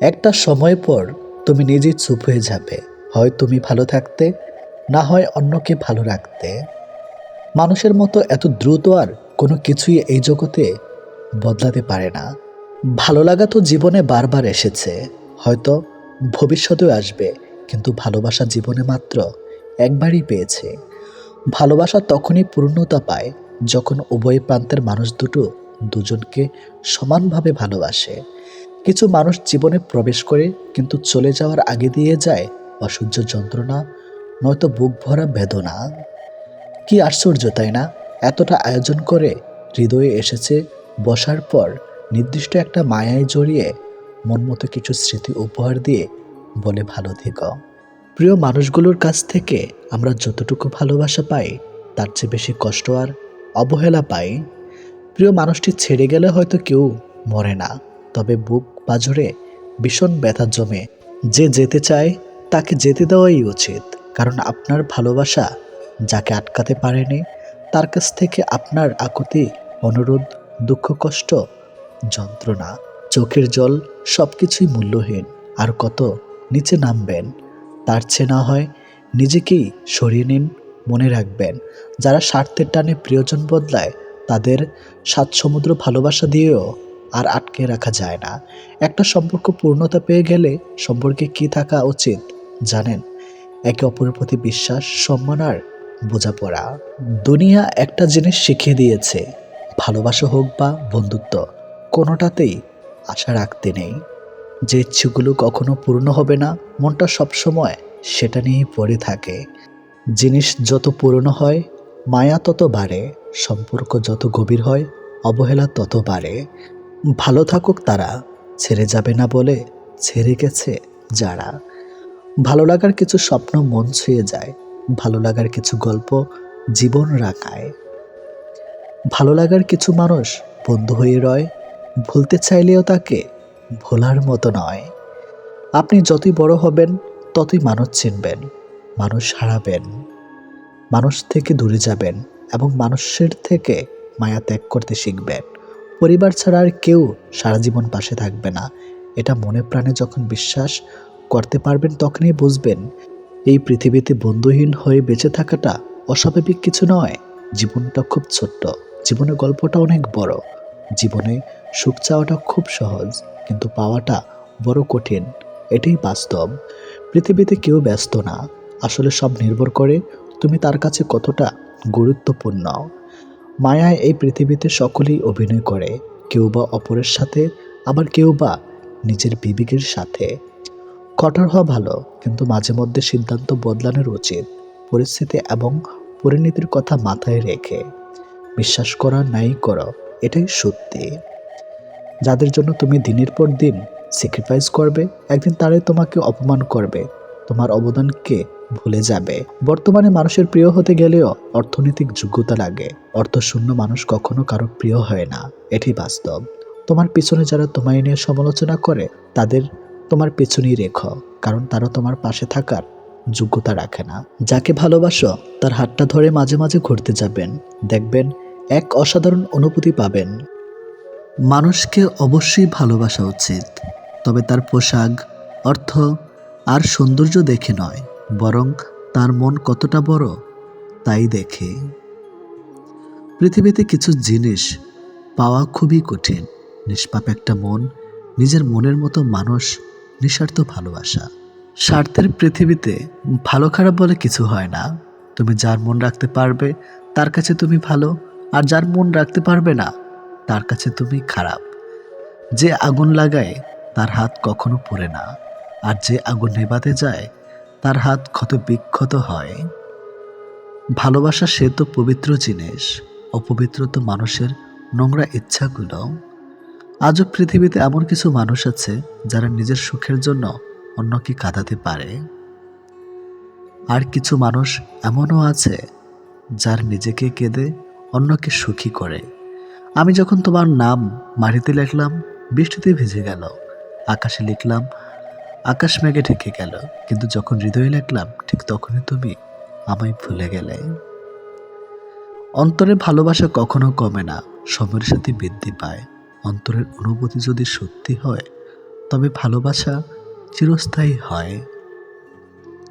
একটা সময় পর তুমি নিজেই চুপ হয়ে যাবে। হয় তুমি ভালো থাকতে, না হয় অন্যকে ভালো রাখতে। মানুষের মতো এত দ্রুত আর কোনো কিছুই এই জগতে বদলাতে পারে না। ভালো লাগা তো জীবনে বারবার এসেছে। হয়তো ভবিষ্যতেও আসবে, কিন্তু ভালোবাসা জীবনে মাত্র একবারই পেয়েছে। ভালোবাসা তখনই পূর্ণতা পায় যখন উভয় প্রান্তের মানুষ দুটো দুজনকে সমানভাবে ভালোবাসে। কিছু মানুষ জীবনে প্রবেশ করে কিন্তু চলে যাওয়ার আগে দিয়ে যায় অসহ্য যন্ত্রণা, নয়তো বুক ভরা বেদনা। কি আশ্চর্য, তাই না? এতটা আয়োজন করে হৃদয়ে এসেছে বসার পর নির্দিষ্ট একটা মায়ায় জড়িয়ে মন মতো কিছু স্মৃতি উপহার দিয়ে বলে, ভালো থেকো। প্রিয় মানুষগুলোর কাছ থেকে আমরা যতটুকু ভালোবাসা পাই, তার চেয়ে বেশি কষ্ট আর অবহেলা পাই। প্রিয় মানুষটি ছেড়ে গেলে হয়তো কেউ মরে না। তবে বুক পাজরে ভীষণ ব্যথা জমে। যে যেতে চায়, তাকে যেতে দেওয়াই উচিত। কারণ আপনার ভালোবাসা যাকে আটকাতে পারেনি, তার কাছ থেকে আপনার আকুতি, অনুরোধ, দুঃখ, কষ্ট, যন্ত্রণা, চোখের জল সব কিছুই মূল্যহীন। আর কত নিচে নামবেন, তার চেয়ে না হয় নিজেকেই সরিয়ে নিন, মনে রাখবেন। যারা স্বার্থের টানে প্রিয়জন বদলায়, তাদের সাত সমুদ্র ভালোবাসা দিয়েও আর আটকে রাখা যায় না। একটা সম্পর্ক পূর্ণতা পেয়ে গেলে সম্পর্কে কি থাকা উচিত জানেন? একে অপরের প্রতি বিশ্বাস, সম্মান আর বোঝাপড়া। দুনিয়া একটা জিনিস শিখিয়ে দিয়েছে, ভালোবাসা হোক বা বন্ধুত্ব, কোনোটাতেই আশা রাখতে নেই। যে ইচ্ছেগুলো কখনো পূর্ণ হবে না, মনটা সবসময় সেটা নিয়েই পড়ে থাকে। জিনিস যত পুরনো হয়, মায়া তত বাড়ে, সম্পর্ক যত গভীর হয়, অবহেলা তত বাড়ে। ভালো থাকুক তারা, ছেড়ে যাবে না বলে ছেড়ে গেছে যারা। ভালো লাগার কিছু স্বপ্ন মন ছুঁয়ে যায়, ভালো লাগার কিছু গল্প জীবন রাখায় ভালো লাগার কিছু মানুষ বন্ধু হয়ে রয়, ভুলতে চাইলেও তাকে ভোলার মতো নয়। আপনি যতই বড় হবেন, ততই মানুষ চিনবেন, মানুষ হারাবেন। মানুষ থেকে দূরে যাবেন এবং মানুষের থেকে মায়া ত্যাগ করতে শিখবেন। পরিবার ছাড়া আর কেউ সারা জীবন পাশে থাকবে না। এটা মনে প্রাণে যখন বিশ্বাস করতে পারবেন, তখনই বুঝবেন, এই পৃথিবীতে বন্ধুহীন হয়ে বেঁচে থাকাটা অস্বাভাবিক কিছু নয়। জীবনটা খুব ছোট্ট, জীবনের গল্পটা অনেক বড়। জীবনে সুখ চাওয়াটা খুব সহজ, কিন্তু পাওয়াটা বড় কঠিন। এটাই বাস্তব। পৃথিবীতে কেউ ব্যস্ত না। আসলে সব নির্ভর করে তুমি তার কাছে কতটা গুরুত্বপূর্ণ। মায়ায় এই পৃথিবীতে সকলেই অভিনয় করে, কেউ বা অপরের সাথে, আবার কেউ বা নিজের বিবেকের সাথে। কঠোর হওয়া ভালো, কিন্তু মাঝে মধ্যে সিদ্ধান্ত বদলানোর উচিত, পরিস্থিতি এবং পরিণতির কথা মাথায় রেখে। বিশ্বাস করা নাই করো, এটাই সত্যি। যাদের জন্য তুমি দিনের পর দিন স্যাক্রিফাইস করবে, একদিন তারাই তোমাকে অপমান করবে। তোমার অবদানকে ভুলে যাবে। বর্তমানে মানুষের প্রিয় হতে গেলেও অর্থনৈতিক যোগ্যতা লাগে। অর্থশূন্য মানুষ কখনো কারও প্রিয় হয় না। এটি বাস্তব। তোমার পিছনে যারা তোমায় নিয়ে সমালোচনা করে, তাদের তোমার পেছনেই রেখো, কারণ তারা তোমার পাশে থাকার যোগ্যতা রাখে না। যাকে ভালোবাসো, তার হাতটা ধরে মাঝে মাঝে ঘুরতে যাবেন। দেখবেন, এক অসাধারণ অনুভূতি পাবেন। মানুষকে অবশ্যই ভালোবাসা উচিত, তবে তার পোশাক, অর্থ আর সৌন্দর্য দেখে নয়। বরং তার মন কতটা বড়, তাই দেখে। পৃথিবীতে কিছু জিনিস পাওয়া খুবই কঠিন। নিষ্পাপ একটা মন, নিজের মনের মতো মানুষ, নিঃস্বার্থ ভালোবাসা। স্বার্থের পৃথিবীতে ভালো খারাপ বলে কিছু হয় না। তুমি যার মন রাখতে পারবে, তার কাছে তুমি ভালো, আর যার মন রাখতে পারবে না, তার কাছে তুমি খারাপ। যে আগুন লাগায়, তার হাত কখনো পড়ে না। আর যে আগুন নেভাতে যায় তার হাত ক্ষত বিক্ষত হয়। ভালোবাসা সে তো পবিত্র জিনিস, অপবিত্র তো মানুষের নোংরা ইচ্ছাগুলো। আজও পৃথিবীতে এমন কিছু মানুষ আছে যারা নিজের সুখের জন্য অন্যকে কাঁদাতে পারে। আর কিছু মানুষ এমনও আছে যার নিজেকে কেঁদে অন্যকে সুখী করে। আমি যখন তোমার নাম মাটিতে লিখলাম, বৃষ্টিতে ভিজে গেল, আকাশে লিখলাম আকাশ মেঘে ঢেকে গেল, কিন্তু যখন হৃদয়ে লাগলাম, ঠিক তখনই তুমি আমায় ভুলে গেলে। অন্তরে ভালোবাসা কখনো কমে না, সময়ের সাথে বৃদ্ধি পায়। অন্তরের অনুভূতি যদি সত্যি হয়, তবে ভালোবাসা চিরস্থায়ী হয়।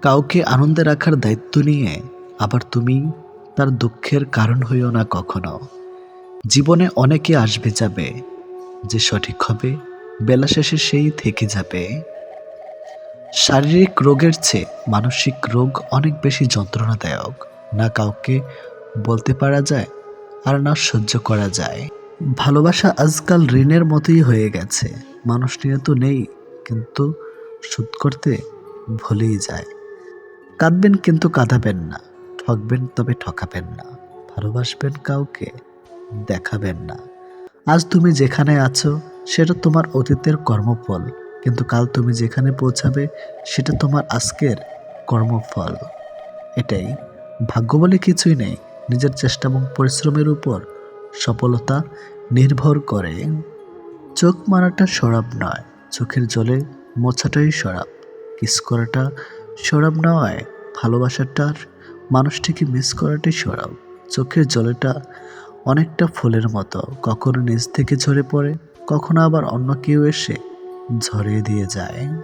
কাউকে আনন্দে রাখার দায়িত্ব নিয়ে আবার তুমি তার দুঃখের কারণ হইও না কখনো। জীবনে অনেকে আসবে যাবে, যে সঠিক হবে, বেলা শেষে সেই থেকে যাবে। শারীরিক রোগের চেয়ে মানসিক রোগ অনেক বেশি যন্ত্রণাদায়ক। না কাউকে বলতে পারা যায়, আর না সহ্য করা যায়। ভালোবাসা আজকাল ঋণের মতোই হয়ে গেছে। মানুষ নিয়ে তো নেই, কিন্তু সুদ করতে ভুলেই যায়। কাঁদবেন কিন্তু কাঁদাবেন না, ঠকবেন তবে ঠকাবেন না, ভালোবাসবেন কাউকে, দেখাবেন না। আজ তুমি যেখানে আছো, সেটা তোমার অতীতের কর্মফল। কিন্তু কাল তুমি যেখানে পৌঁছাবে, সেটা তোমার আজকের কর্মফল। এটাই। ভাগ্য বলে কিছুই নেই। নিজের চেষ্টা এবং পরিশ্রমের উপর সফলতা নির্ভর করে। চোখ মারাটা সরাব নয়। চোখের জলে মোছাটাই সরাব। কিস করাটা সরাব নয়। ভালোবাসাটার মানুষটিকে মিস করাটাই সরাব। চোখের জলেটা অনেকটা ফুলের মতো। কখনো নিজ থেকে ঝরে পড়ে, কখনো আবার অন্য কেউ এসে ঝরিয়ে দিয়ে যায়।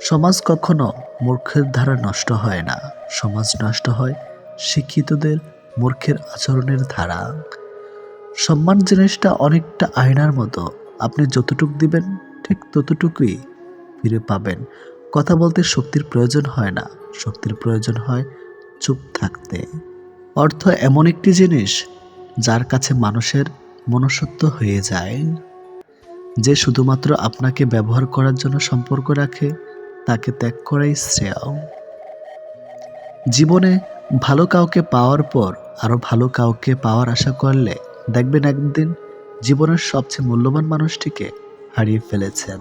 সমাজ কখনো মূর্খের দ্বারা নষ্ট হয় না। সমাজ নষ্ট হয় শিক্ষিতদের মূর্খের আচরণের ধারা। সম্মান জিনিসটা অনেকটা আয়নার মতো। আপনি যতটুক দিবেন, ঠিক ততটুকুই ফিরে পাবেন। কথা বলতে শক্তির প্রয়োজন হয় না। শক্তির প্রয়োজন হয় চুপ থাকতে। অর্থ এমন একটি জিনিস যার কাছে মানুষের মনুষ্যত্ব হয়ে যায়। যে শুধুমাত্র আপনাকে ব্যবহার করার জন্য সম্পর্ক রাখে, তাকে ত্যাগ করাই শ্রেয়। জীবনে ভালো কাউকে পাওয়ার পর আরও ভালো কাউকে পাওয়ার আশা করলে দেখবেন একদিন জীবনের সবচেয়ে মূল্যবান মানুষটিকে হারিয়ে ফেলেছেন।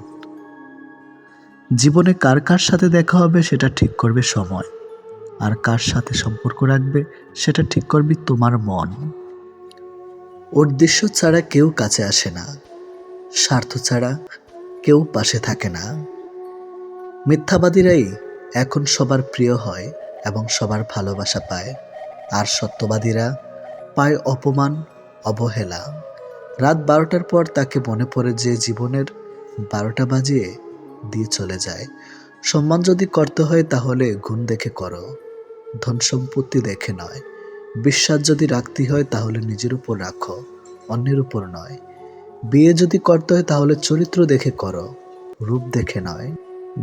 জীবনে কার কার সাথে দেখা হবে সেটা ঠিক করবে সময়, আর কার সাথে সম্পর্ক রাখবে সেটা ঠিক করবে তোমার মন। ওর দৃশ্য ছাড়া কেউ কাছে আসে না। স্বার্থ ছাড়া কেউ পাশে থাকে না। মিথ্যাবাদীরাই এখন সবার প্রিয় হয় এবং সবার ভালোবাসা পায়। আর সত্যবাদীরা পায় অপমান, অবহেলা। রাত বারোটার পর তাকে মনে পড়ে যে জীবনের বারোটা বাজিয়ে দিয়ে চলে যায়। সম্মান যদি করতে হয় তাহলে গুণ দেখে করো। ধন সম্পত্তি দেখে নয়। বিশ্বাস যদি রাখতে হয় তাহলে নিজের উপর রাখো, অন্যের উপর নয়। বিয়ে যদি করতে হয় তাহলে চরিত্র দেখে করো, রূপ দেখে নয়।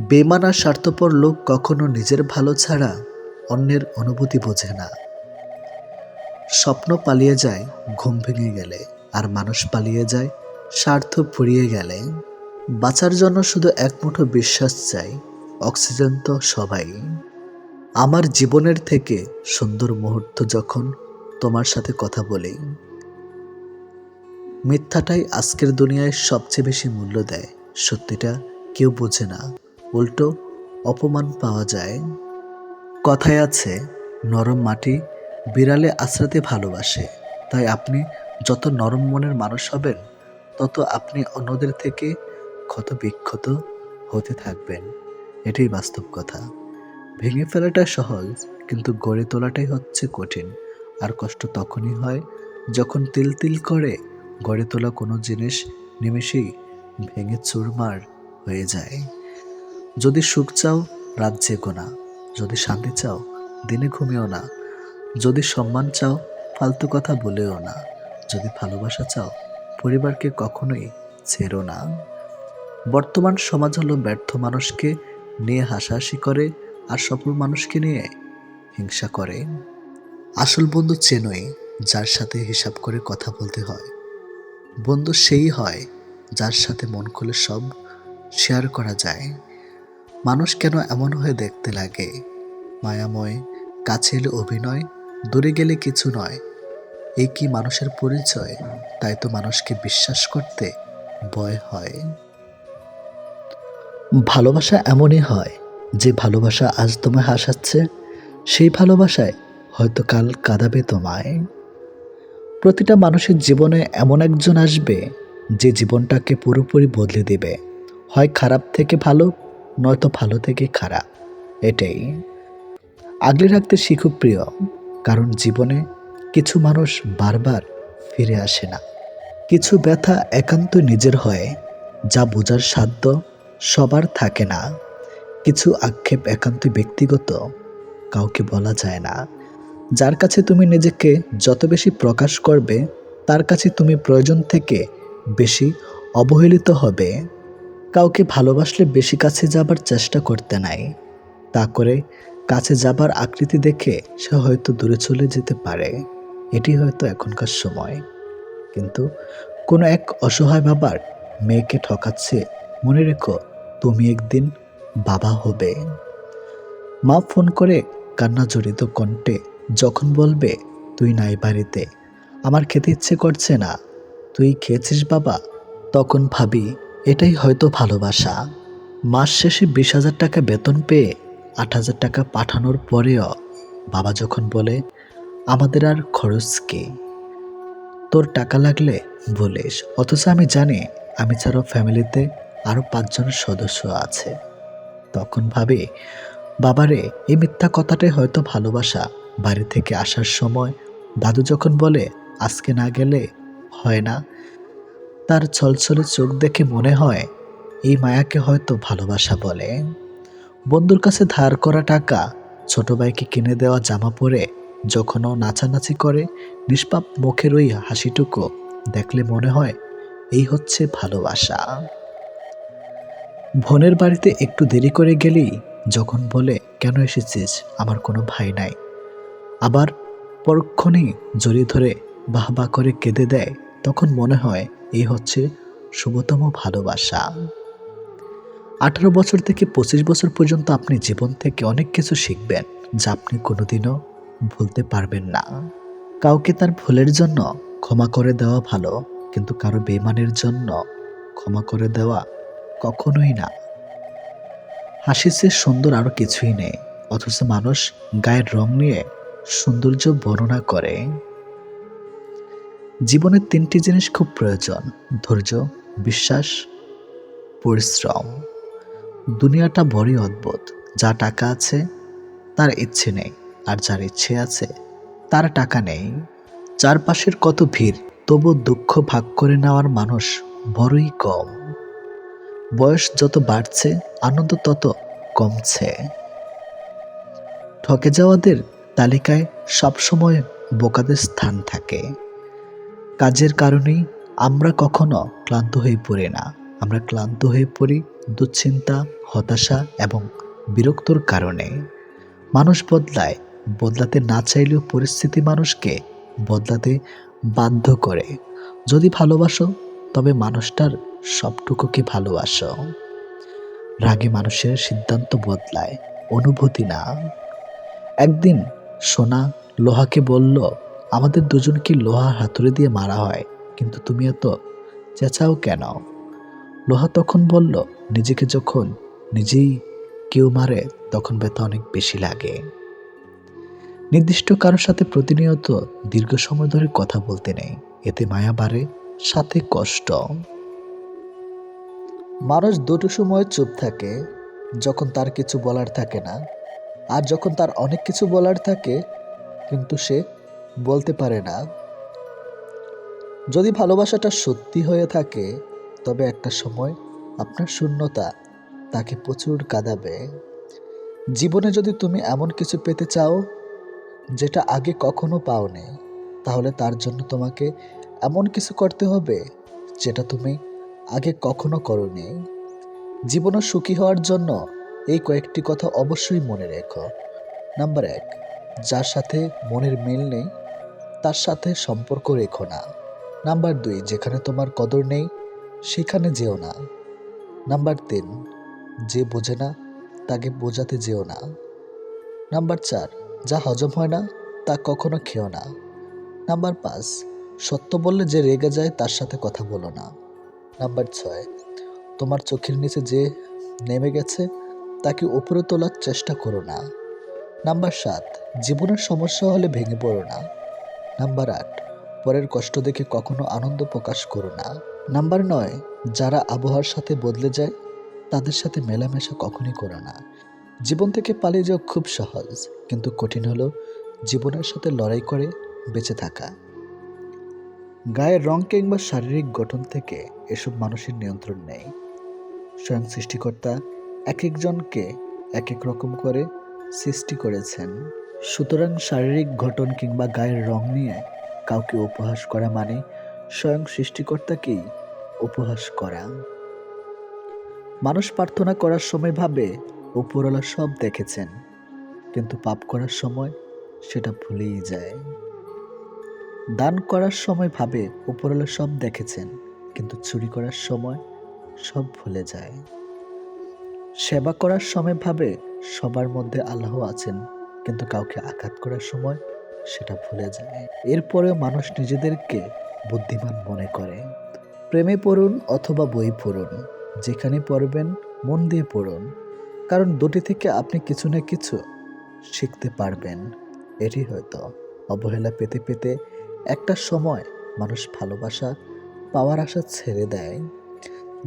বেমান স্বার্থপর লোক কখনো নিজের ভালো ছাড়া অন্যের অনুভূতি বোঝে না। স্বপ্ন পালিয়ে যায়, ঘুম ভেঙে গেলে, আর মানুষ পালিয়ে যায়, স্বার্থ ফুরিয়ে গেলে। বাঁচার জন্য শুধু এক মুঠো বিশ্বাস চাই, অক্সিজেন তো সবাই। আমার জীবনের থেকে সুন্দর মুহূর্ত যখন তোমার সাথে কথা বলি মিথ্যাটাই আজকের দুনিয়ায় সবচেয়ে বেশি মূল্য দেয়। সত্যিটা কেউ বোঝে না। উল্টো অপমান পাওয়া যায়। কথায় আছে, নরম মাটি বিড়ালে আশ্রাতে ভালোবাসে। তাই আপনি যত নরম মনের মানুষ হবেন, তত আপনি অন্যদের থেকে ক্ষত বিক্ষত হতে থাকবেন। এটাই বাস্তব কথা। ভেঙে ফেলাটা সহজ, কিন্তু গড়ে তোলাটাই হচ্ছে কঠিন। আর কষ্ট তখনই হয় যখন তিল তিল করে। গড়ে তোলা কোনো জিনিস নিমেষেই ভেঙে চুরমার হয়ে যায়। যদি সুখ চাও, রাত জেগো না। যদি শান্তি চাও, দিনে ঘুমিও না। যদি সম্মান চাও, ফালতু কথা বলেও না। যদি ভালোবাসা চাও, পরিবারকে কখনোই ছেড়ো না। বর্তমান সমাজ হলো ব্যর্থ মানুষকে নিয়ে হাসাহাসি করে আর সফল মানুষকে নিয়ে হিংসা করে। আসল বন্ধু চেনই, যার সাথে হিসাব করে কথা বলতে হয়। বন্ধু সেই হয় যার সাথে মন খুলে সব শেয়ার করা যায়। মানুষ কেন এমন হয়ে দেখতে লাগে? মায়াময় কাছে এলে অভিনয়, দূরে গেলে কিছু নয়। এই কি মানুষের পরিচয়? তাই তো মানুষকে বিশ্বাস করতে ভয় হয়। ভালোবাসা এমনই হয় যে ভালোবাসা আজ তোমায় হাসাচ্ছে, সেই ভালোবাসায় হয়তো কাল কাঁদাবে তোমায়। প্রতিটা মানুষের জীবনে এমন একজন আসবে যে জীবনটাকে পুরোপুরি বদলে দেবে। হয় খারাপ থেকে ভালো, নয়তো ভালো থেকে খারাপ। এটাই। আগলে রাখতে শিখুক প্রিয়, কারণ জীবনে কিছু মানুষ বারবার ফিরে আসে না। কিছু ব্যথা একান্ত নিজের হয়, যা বোঝার সাধ্য সবার থাকে না। কিছু আক্ষেপ একান্ত ব্যক্তিগত, কাউকে বলা যায় না। যার কাছে তুমি নিজেকে যত বেশি প্রকাশ করবে, তার কাছে তুমি প্রয়োজন থেকে বেশি অবহেলিত হবে। কাউকে ভালোবাসলে বেশি কাছে যাবার চেষ্টা করতে নাই। তা করে কাছে যাবার আকৃতি দেখে সে হয়তো দূরে চলে যেতে পারে। এটি হয়তো এখনকার সময়। কিন্তু কোনো এক অসহায় বাবার মেয়েকে ঠকাচ্ছে, মনে রেখো তুমি একদিন বাবা হবে। মা ফোন করে কান্না জড়িত কণ্ঠে যখন বলবে, তুই নাই বাড়িতে, আমার খেতে ইচ্ছে করছে না, তুই খেয়েছিস বাবা? তখন ভাবি, এটাই হয়তো ভালোবাসা। মাস শেষে বিশ হাজার টাকা বেতন পেয়ে আট হাজার টাকা পাঠানোর পরেও বাবা যখন বলে, আমাদের আর খরচ কি? তোর টাকা লাগলে বলিস, অথচ আমি জানি আমি ছাড়াও ফ্যামিলিতে আরও পাঁচজন সদস্য আছে। তখন ভাবি, বাবারে, এই মিথ্যা কথাটাই হয়তো ভালোবাসা। বাড়ি থেকে আসার সময় দাদু যখন বলে, আজকে না গেলে হয় না, তার ছলছলে চোখ দেখে মনে হয়, এই মায়াকে হয়তো ভালোবাসা বলে। বন্ধুর কাছে ধার করা টাকা, ছোট ভাইকে কিনে দেওয়া জামা পরে যখনও নাচানাচি করে, নিষ্পাপ মুখের ওই হাসিটুকু দেখলে মনে হয়, এই হচ্ছে ভালোবাসা। বোনের বাড়িতে একটু দেরি করে গেলেই যখন বলে, কেন এসেছিস? আমার কোনো ভাই নাই। আবার পরক্ষণেই জড়িয়ে ধরে বাহ বাহ করে কেঁদে দেয়, তখন মনে হয় এই হচ্ছে শুভতম ভালোবাসা। আঠারো বছর থেকে পঁচিশ বছর পর্যন্ত আপনি জীবন থেকে অনেক কিছু শিখবেন, যা আপনি কোনোদিনও ভুলতে পারবেন না। কাউকে তার ভুলের জন্য ক্ষমা করে দেওয়া ভালো, কিন্তু কারও বেমানের জন্য ক্ষমা করে দেওয়া কখনোই না। হাসির চেয়ে সুন্দর আরও কিছুই নেই, অথচ মানুষ গায়ের রং নিয়ে সৌন্দর্য বর্ণনা করে। জীবনের তিনটি জিনিস খুব প্রয়োজন, ধৈর্য, বিশ্বাস, পরিশ্রম। দুনিয়াটা বড়ই অদ্ভুত, যা টাকা আছে, তার ইচ্ছে নেই, আর যার ইচ্ছে আছে, তার টাকা নেই। চারপাশের কত ভিড়, তবু দুঃখ ভাগ করে নেওয়ার মানুষ বড়ই কম। বয়স যত বাড়ছে, আনন্দ তত কমছে। ঠকে যাওয়াদের তালিকায় সবসময় বোকাদের স্থান থাকে। কাজের কারণেই আমরা কখনো ক্লান্ত হয়ে পড়ি না। আমরা ক্লান্ত হয়ে পড়ি দুশ্চিন্তা, হতাশা এবং বিরক্তর কারণে। মানুষ বদলায়। বদলাতে না চাইলেও পরিস্থিতি মানুষকে বদলাতে বাধ্য করে। যদি ভালোবাসো, তবে মানুষটার সবটুকুকে ভালোবাসো। রাগে মানুষের সিদ্ধান্ত বদলায়। অনুভূতি না। একদিন সোনা, লোহাকে বলল, আমাদের দুজনকে লোহা হাতুড়ে দিয়ে মারা হয়, কিন্তু তুমি এত চেঁচাও কেন? লোহা তখন বলল, নিজেকে যখন নিজেই কেউ মারে, তখন ব্যথা অনেক বেশি লাগে। নির্দিষ্ট কারোর সাথে প্রতিনিয়ত দীর্ঘ সময় ধরে কথা বলতে নেই। এতে মায়া বাড়ে, সাথে কষ্ট। মানুষ দুটো সময় চুপ থাকে, যখন তার কিছু বলার থাকে না। আর যখন তার অনেক কিছু বলার থাকে, কিন্তু সে বলতে পারে না। যদি ভালোবাসাটা সত্যি হয়ে থাকে, তবে একটা সময় আপনার শূন্যতা তাকে প্রচুর কাঁদাবে। জীবনে যদি তুমি এমন কিছু পেতে চাও, যেটা আগে কখনো পাওনি, তাহলে তার জন্য তোমাকে এমন কিছু করতে হবে, যেটা তুমি আগে কখনো করনি। জীবনে সুখী হওয়ার জন্য এই কয়েকটি কথা অবশ্যই মনে রেখো। নাম্বার এক, যার সাথে মনের মিল নেই, তার সাথে সম্পর্ক রেখো না। নাম্বার দুই, যেখানে তোমার কদর নেই, সেখানে যেও না। নাম্বার তিন, যে বোঝে না, তাকে বোঝাতে যেও না। নাম্বার চার, যা হজম হয় না, তা কখনো খেও না। নাম্বার পাঁচ, সত্য বললে যে রেগে যায়, তার সাথে কথা বলো না। নাম্বার ছয়, তোমার চোখের নিচে যে নেমে গেছে তাকে উপরে তোলার চেষ্টা করো না। নাম্বার সাত, জীবনের সমস্যা হলে ভেঙে পড়ো না। নাম্বার আট, পরের কষ্ট দেখে কখনো আনন্দ প্রকাশ করো না। নাম্বার নয়, যারা আবহাওয়ার সাথে বদলে যায়, তাদের সাথে মেলামেশা কখনই করো না। জীবন থেকে পালিয়ে যাওয়া খুব সহজ, কিন্তু কঠিন হলো জীবনের সাথে লড়াই করে বেঁচে থাকা। গায়ের রং কিংবা শারীরিক গঠন থেকে এসব মানুষের নিয়ন্ত্রণ নেই। স্বয়ং সৃষ্টিকর্তা এক একজনকে এক এক রকম করে সৃষ্টি করেছেন। সুতরাং শারীরিক গঠন কিংবা গায়ের রং নিয়ে কাউকে উপহাস করা মানে স্বয়ং সৃষ্টিকর্তাকেই উপহাস করা। মানুষ প্রার্থনা করার সময় ভাবে, উপরওয়ালা সব দেখেছেন, কিন্তু পাপ করার সময় সেটা ভুলেই যায়। দান করার সময় ভাবে, উপরওয়ালা সব দেখেছেন, কিন্তু চুরি করার সময় সব ভুলে যায়। সেবা করার সময় ভাবে সবার মধ্যে আল্লাহ আছেন, কিন্তু কাউকে আঘাত করার সময় সেটা ভুলে যায়। এরপরেও মানুষ নিজেদেরকে বুদ্ধিমান মনে করে। প্রেমে পড়ুন অথবা বই পড়ুন, যেখানে পড়বেন, মন দিয়ে পড়ুন। কারণ দুটি থেকে আপনি কিছু না কিছু শিখতে পারবেন। এটি হয়তো অবহেলা পেতে পেতে একটা সময় মানুষ ভালোবাসা পাওয়ার আশা ছেড়ে দেয়।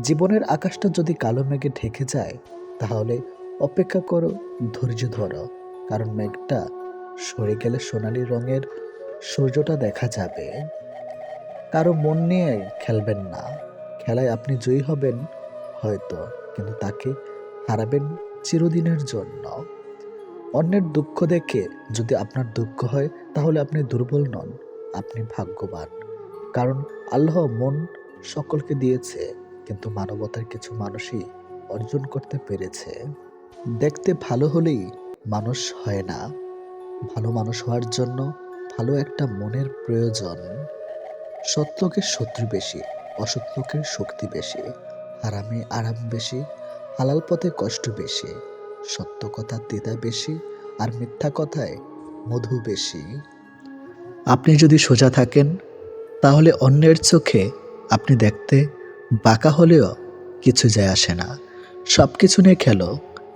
জীবনের আকাশটা যদি কালো মেঘে ঢেকে যায় তাহলে অপেক্ষা করো, ধৈর্য ধরো, কারণ মেঘটা সরে গেলে সোনালি রঙের সূর্যটা দেখা যাবে। কারও মন নিয়ে খেলবেন না। খেলায় আপনি জয়ী হবেন হয়তো, কিন্তু তাকে হারাবেন চিরদিনের জন্য। অন্যের দুঃখ দেখে যদি আপনার দুঃখ হয়, তাহলে আপনি দুর্বল নন, আপনি ভাগ্যবান। কারণ আল্লাহ মন সকলকে দিয়েছে, কিন্তু মানবতার কিছু মানুষই অর্জন করতে পেরেছে। দেখতে ভালো হলেই মানুষ হয় না। ভালো মানুষ হওয়ার জন্য ভালো একটা মনের প্রয়োজন। লোকের শত্রু বেশি অসৎ লোকের শক্তি বেশি আরামে আরাম বেশি, হালাল পথে কষ্ট বেশি, সত্য কথা তেতা বেশি, আর মিথ্যা কথায় মধু বেশি। আপনি যদি সোজা থাকেন, তাহলে অন্যের চোখে আপনি দেখতে বাঁকা হলেও কিছু যায় আসে না। সব কিছু নিয়ে খেলো,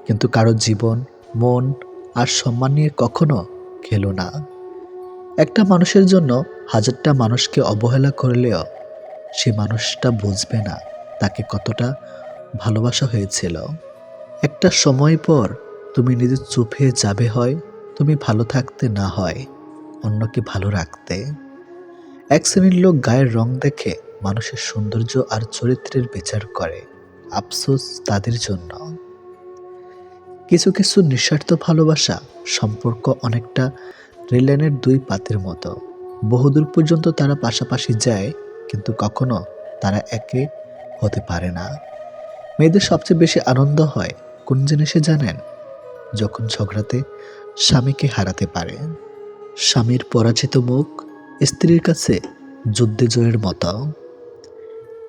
কিন্তু কারও জীবন, মন আর সম্মান নিয়ে কখনো খেলো না। একটা মানুষের জন্য হাজারটা মানুষকে অবহেলা করলেও সে মানুষটা বুঝবে না তাকে কতটা ভালোবাসা হয়েছিল। একটা সময় পর তুমি নিজে চুপ হয়ে যাবে হয়, তুমি ভালো থাকতে না হয়, অন্যকে ভালো রাখতে। এক শ্রেণির লোক গায়ের রং দেখে মানুষের সৌন্দর্য আর চরিত্রের বিচার করে। আফসোস তাদের জন্য। কিছু কিছু নিঃস্বার্থ ভালোবাসা সম্পর্ক অনেকটা রেললাইনের দুই পাতের মতো। বহুদূর পর্যন্ত তারা পাশাপাশি যায়, কিন্তু কখনো তারা একে হতে পারে না। মেয়েদের সবচেয়ে বেশি আনন্দ হয় কোন জিনিসে জানেন? যখন ঝগড়াতে স্বামীকে হারাতে পারে। স্বামীর পরাজিত মুখ স্ত্রীর কাছে যুদ্ধে জয়ের মতো।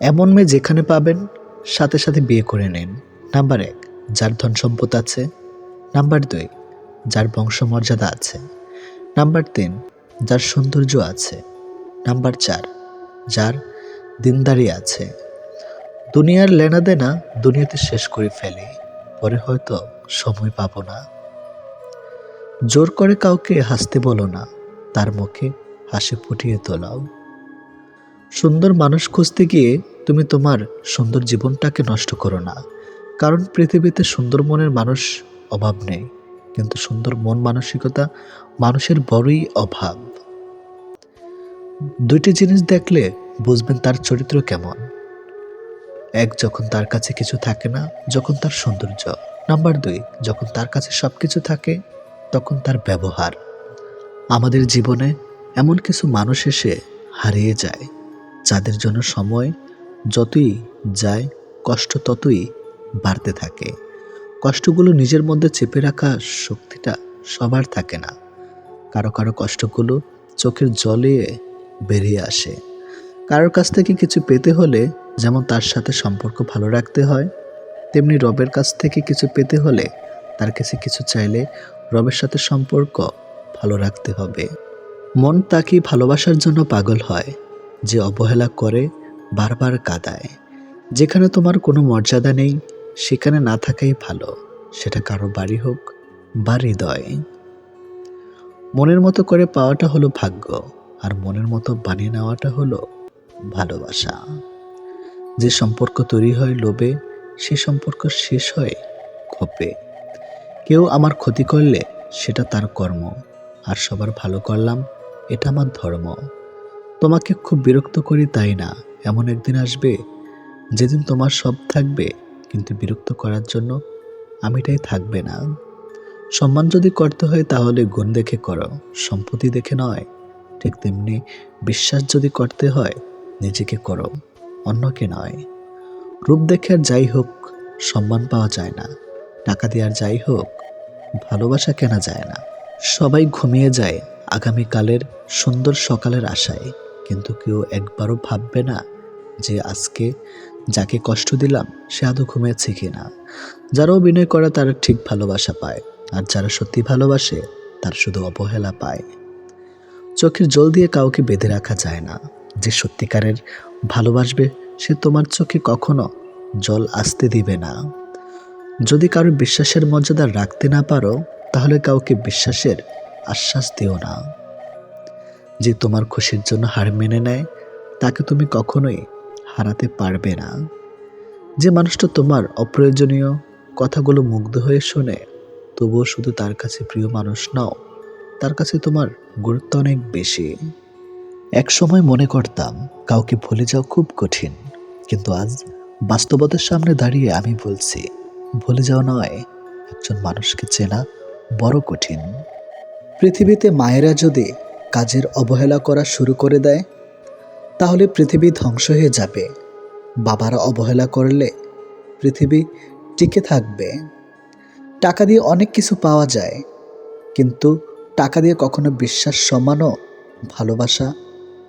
এমন মেয়ে যেখানে পাবেন সাথে সাথে বিয়ে করে নেন। নাম্বার এক, যার ধন সম্পদ আছে। নাম্বার দুই, যার বংশমর্যাদা আছে। নাম্বার তিন, যার সৌন্দর্য আছে। নাম্বার চার, যার দিনদারি আছে। দুনিয়ার লেনা দেনা দুনিয়াতে শেষ করে ফেলে। পরে হয়তো সময় পাবো না। জোর করে কাউকে হাসতে বলো না। তার মুখে হাসি ফুটিয়ে তোলাও। সুন্দর মানুষ খুঁজতে গিয়ে তুমি তোমার সুন্দর জীবনটাকে নষ্ট করো না। কারণ পৃথিবীতে সুন্দর মনের মানুষ অভাব নেই, কিন্তু সুন্দর মন মানসিকতা মানুষের বড়ই অভাব। দুইটি জিনিস দেখলে বুঝবেন তার চরিত্র কেমন। এক, যখন তার কাছে কিছু থাকে না, যখন তার সৌন্দর্য। নাম্বার দুই, যখন তার কাছে সব কিছু থাকে, তখন তার ব্যবহার। আমাদের জীবনে এমন কিছু মানুষ এসে হারিয়ে যায়, যাদের জন্য সময় যতই যায়, কষ্ট ততই বাড়তে থাকে। কষ্টগুলো নিজের মধ্যে চেপে রাখা শক্তিটা সবার থাকে না। কারও কারও কষ্টগুলো চোখের জলে বেরিয়ে আসে। কারোর কাছ থেকে কিছু পেতে হলে যেমন তার সাথে সম্পর্ক ভালো রাখতে হয়, তেমনি রবের কাছ থেকে কিছু পেতে হলে তার কাছে কিছু চাইলে রবের সাথে সম্পর্ক ভালো রাখতে হবে। মন তাকে ভালোবাসার জন্য পাগল হয়, যে অবহেলা করে বারবার কাঁদায়। যেখানে তোমার কোনো মর্যাদা নেই, সেখানে না থাকাই ভালো। সেটা কারও বাড়ি হোক বা হৃদয়। মনের মতো করে পাওয়াটা হলো ভাগ্য, আর মনের মতো বানিয়ে নেওয়াটা হলো ভালোবাসা। যে সম্পর্ক তৈরি হয় লোভে, সে সম্পর্ক শেষ হয় ক্ষোভে। কেউ আমার ক্ষতি করলে সেটা তার কর্ম, আর সবার ভালো করলাম এটা আমার ধর্ম। তোমাকে খুব বিরক্ত করি তাই না? এমন একদিন আসবে, যেদিন তোমার সব থাকবে, কিন্তু বিরক্ত করার জন্য আমিটাই থাকবে না। সম্মান যদি করতে হয়, তাহলে গুণ দেখে করো, সম্পত্তি দেখে নয়। ঠিক তেমনি বিশ্বাস যদি করতে হয়, নিজেকে করো, অন্যকে নয়। রূপ দেখে আর যাই হোক, সম্মান পাওয়া যায় না। টাকা দিয়ে আর যাই হোক, ভালোবাসা কেনা যায় না। সবাই ঘুমিয়ে যায় আগামীকালের সুন্দর সকালের আশায়, কিন্তু কেউ একবারও ভাববে না যে আজকে যাকে কষ্ট দিলাম, সে আদৌ ঘুমিয়েছে কিনা? যারা অভিনয় করে তারা ঠিক ভালোবাসা পায়, আর যারা সত্যি ভালোবাসে, তার শুধু অবহেলা পায়। চোখের জল দিয়ে কাউকে বেঁধে রাখা যায় না। যে সত্যিকারের ভালোবাসবে, সে তোমার চোখে কখনো জল আসতে দিবে না। যদি কারও বিশ্বাসের মর্যাদা রাখতে না পারো, তাহলে কাউকে বিশ্বাসের আশ্বাস দিও না। যে তোমার খুশির জন্য হার মেনে নেয়, তাকে তুমি কখনোই হারাতে পারবে না। যে মানুষটা তোমার অপ্রয়োজনীয় কথাগুলো মুগ্ধ হয়ে শোনে, তবুও শুধু তার কাছে প্রিয় মানুষ নাও, তার কাছে তোমার গুরুত্ব অনেক বেশি। এক সময় মনে করতাম, কাউকে ভুলে যাওয়া খুব কঠিন, কিন্তু আজ বাস্তবতার সামনে দাঁড়িয়ে আমি বলছি, ভুলে যাওয়া নয়, একজন মানুষকে চেনা বড় কঠিন। পৃথিবীতে মায়েরা যদি কাজের অবহেলা করা শুরু করে দেয় তাহলে পৃথিবী ধ্বংস হয়ে যাবে। বাবারা অবহেলা করলে পৃথিবী টিকে থাকবে। টাকা দিয়ে অনেক কিছু পাওয়া যায়, কিন্তু টাকা দিয়ে কখনো বিশ্বাস, সম্মানও, ভালোবাসা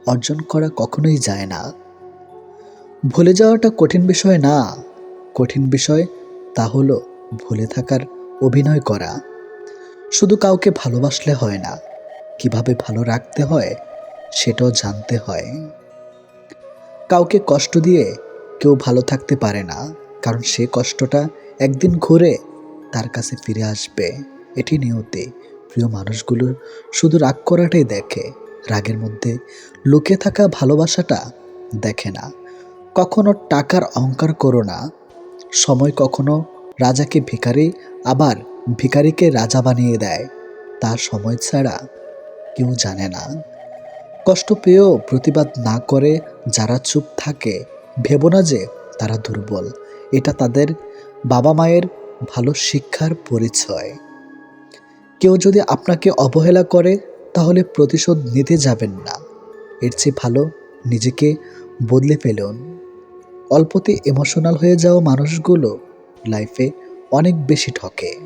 অর্জন করা কখনোই যায় না। ভুলে যাওয়াটা কঠিন বিষয় না। কঠিন বিষয় তা হলো ভুলে থাকার অভিনয় করা। শুধু কাউকে ভালোবাসলে হয় না, কীভাবে ভালো রাখতে হয় সেটাও জানতে হয়। কাউকে কষ্ট দিয়ে কেউ ভালো থাকতে পারে না, কারণ সে কষ্টটা একদিন ঘুরে তার কাছে ফিরে আসবে। এটি নিয়তে। প্রিয় মানুষগুলো, শুধু রাগ করাটাই দেখে। রাগের মধ্যে লুকে থাকা ভালোবাসাটা দেখে না। কখনো টাকার অহংকার করো না। সময় কখনো রাজাকে ভিখারি, আবার ভিখারিকে রাজা বানিয়ে দেয়। তার সময় ছাড়া কেউ জানে না। কষ্ট পেয়েও প্রতিবাদ না করে যারা চুপ থাকে, ভেবো না যে তারা দুর্বল। এটা তাদের বাবা মায়ের ভালো শিক্ষার পরিচয়। কেউ যদি আপনাকে অবহেলা করে, তাহলে প্রতিশোধ নিতে যাবেন না। এর চেয়ে ভালো নিজেকে বদলে ফেলুন। অল্পতে ইমোশনাল হয়ে যাওয়া মানুষগুলো লাইফে অনেক বেশি ঠকে।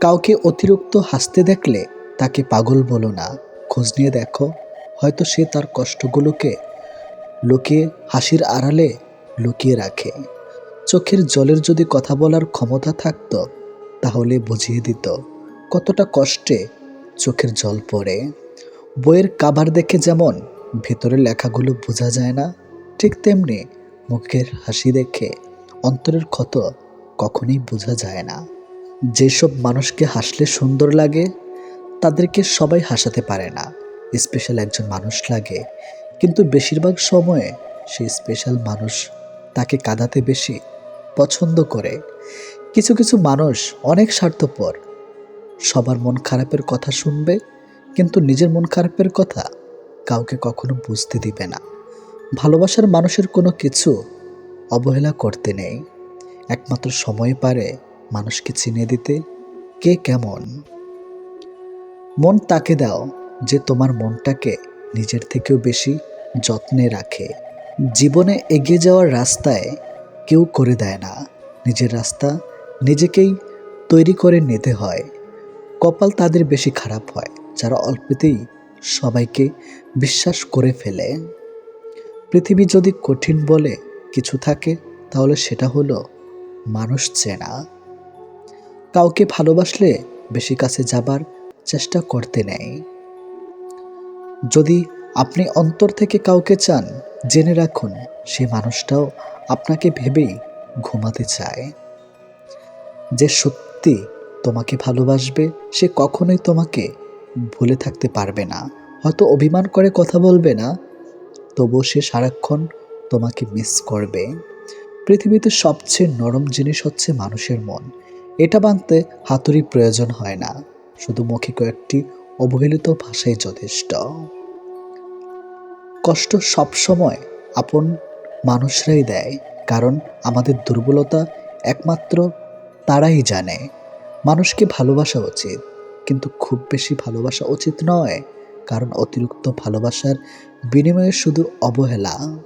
কাউকে অতিরিক্ত হাসতে দেখলে তাকে পাগল বলো না। খোঁজ নিয়ে দেখো হয়তো সে তার কষ্টগুলোকে লুকিয়ে, হাসির আড়ালে লুকিয়ে রাখে। চোখের জলের যদি কথা বলার ক্ষমতা থাকতো, তাহলে বুঝিয়ে দিত কতটা কষ্টে চোখের জল পড়ে। বইয়ের কাবার দেখে যেমন ভেতরের লেখাগুলো বোঝা যায় না, ঠিক তেমনি মুখের হাসি দেখে অন্তরের ক্ষত কখনোই বোঝা যায় না। যেসব মানুষকে হাসলে সুন্দর লাগে, তাদেরকে সবাই হাসাতে পারে না। স্পেশাল একজন মানুষ লাগে। কিন্তু বেশিরভাগ সময়ে সেই স্পেশাল মানুষ তাকে কাঁদাতে বেশি পছন্দ করে। কিছু কিছু মানুষ অনেক স্বার্থপর। সবার মন খারাপের কথা শুনবে, কিন্তু নিজের মন খারাপের কথা কাউকে কখনো বুঝতে দিবে না। ভালোবাসার মানুষের কোনো কিছু অবহেলা করতে নেই। একমাত্র সময় পারে মানুষকে চিনে দিতে, কে কেমন। মন তাকে দাও যে তোমার মনটাকে নিজের থেকেও বেশি যত্নে রাখে। জীবনে এগিয়ে যাওয়ার রাস্তায় কেউ করে দেয় না। নিজের রাস্তা নিজেকেই তৈরি করে নিতে হয়। কপাল তাদের বেশি খারাপ হয়, যারা অল্পতেই সবাইকে বিশ্বাস করে ফেলে। পৃথিবী যদি কঠিন বলে কিছু থাকে, তাহলে সেটা হলো মানুষ চেনা। কাউকে ভালোবাসলে বেশি কাছে যাবার চেষ্টা করতে নেই যদি আপনি অন্তর থেকে কাউকে চান, জেনে রাখুন, সে মানুষটাও আপনাকে ভেবেই ঘুমাতে চায়। যে সত্যি তোমাকে ভালোবাসবে, সে কখনোই তোমাকে ভুলে থাকতে পারবে না। হয়তো অভিমান করে কথা বলবে না, তবুও সে সারাক্ষণ তোমাকে মিস করবে। পৃথিবীতে সবচেয়ে নরম জিনিস হচ্ছে মানুষের মন। এটা বাঁধতে হাতুড়ি প্রয়োজন হয় না। শুধু মুখে কয়েকটি অবহেলিত ভাষাই যথেষ্ট। কষ্ট সবসময় আপন মানুষরাই দেয়, কারণ আমাদের দুর্বলতা একমাত্র তারাই জানে। মানুষকে ভালোবাসা উচিত, কিন্তু খুব বেশি ভালোবাসা উচিত নয়, কারণ অতিরিক্ত ভালোবাসার বিনিময়ে শুধু অবহেলা।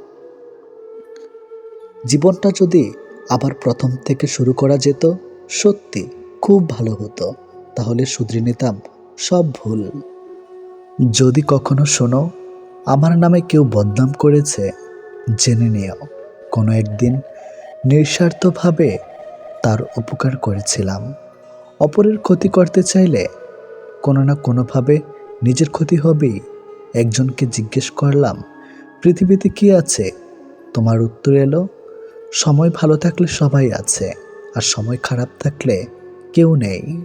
জীবনটা যদি আবার প্রথম থেকে শুরু করা যেত, সত্যি খুব ভালো হতো। তাহলে শুধরে নিতাম সব ভুল। যদি কখনো শোনো, আমার নামে কেউ বদনাম করেছে, জেনে নিও। কোনো একদিন নিঃস্বার্থভাবে তার উপকার করেছিলাম। অপরের ক্ষতি করতে চাইলে কোনো না কোনোভাবে নিজের ক্ষতি হবেই। একজনকে জিজ্ঞেস করলাম, পৃথিবীতে কি আছে? তোমার উত্তর এলো, সময় ভালো থাকলে সবাই আছে, আর সময় খারাপ থাকলে কেউ নেই।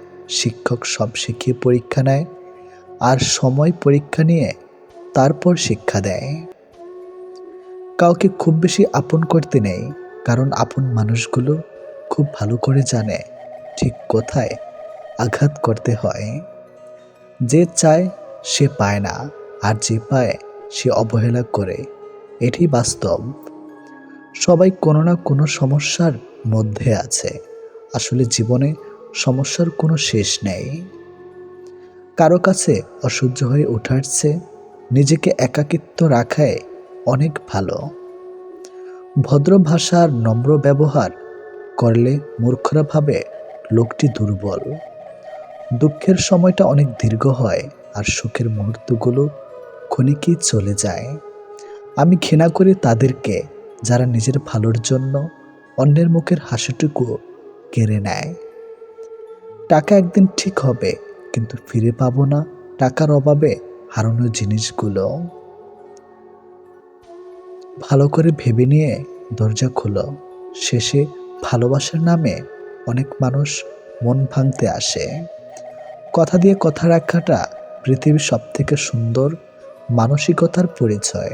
শিক্ষক সব শিখিয়ে পরীক্ষা নেয় আর সময় পরীক্ষা নিয়ে তারপর শিক্ষা দেয়। কাউকে খুব বেশি আপন করতে নেই, কারণ আপন মানুষগুলো খুব ভালো করে জানে ঠিক কোথায় আঘাত করতে হয়। যে চায় সে পায় না, আর যে পায় সে অবহেলা করে। এটি বাস্তব। সবাই কোনো না কোনো সমস্যার মধ্যে আছে। আসলে জীবনে সমস্যার কোনো শেষ নেই। কারও কাছে অসহ্য হয়ে ওঠার নিজেকে একাকিত্ব রাখায় অনেক ভালো। ভদ্র ভাষার নম্র ব্যবহার করলে মূর্খরা ভাবে লোকটি দুর্বল। দুঃখের সময়টা অনেক দীর্ঘ হয় আর সুখের মুহূর্তগুলো ক্ষণিকেই চলে যায়। আমি ঘৃণা করি তাদেরকে যারা নিজের ভালোর জন্য অন্যের মুখের হাসিটুকু কেড়ে নেয়। টাকা একদিন ঠিক হবে, কিন্তু ফিরে পাবো না টাকার অভাবে হারানো জিনিসগুলো। ভালো করে ভেবে নিয়ে দরজা খোলো। শেষে ভালোবাসার নামে অনেক মানুষ মন ভাঙতে আসে। কথা দিয়ে কথা রাখাটা পৃথিবীর সবথেকে সুন্দর মানসিকতার পরিচয়।